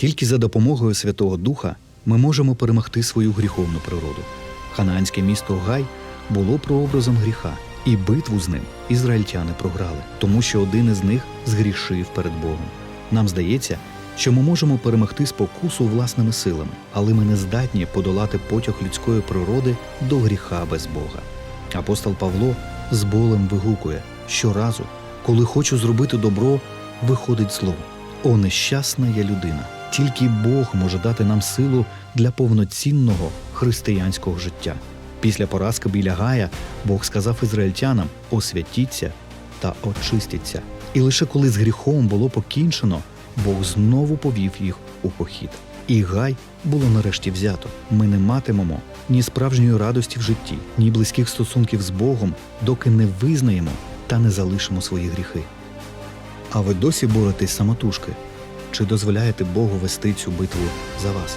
Тільки за допомогою Святого Духа ми можемо перемогти свою гріховну природу. Ханаанське місто Гай було прообразом гріха, і битву з ним ізраїльтяни програли, тому що один із них згрішив перед Богом. Нам здається, що ми можемо перемогти спокусу власними силами, але ми не здатні подолати потяг людської природи до гріха без Бога. Апостол Павло з болем вигукує щоразу, коли хочу зробити добро, виходить зло. О, нещасна я людина! Тільки Бог може дати нам силу для повноцінного християнського життя. Після поразки біля Гая Бог сказав ізраїльтянам: освятіться та очистіться. І лише коли з гріхом було покінчено, Бог знову повів їх у похід. І Гай було нарешті взято. Ми не матимемо ні справжньої радості в житті, ні близьких стосунків з Богом, доки не визнаємо та не залишимо свої гріхи. А ви досі боретесь самотужки? Чи дозволяєте Богу вести цю битву за вас?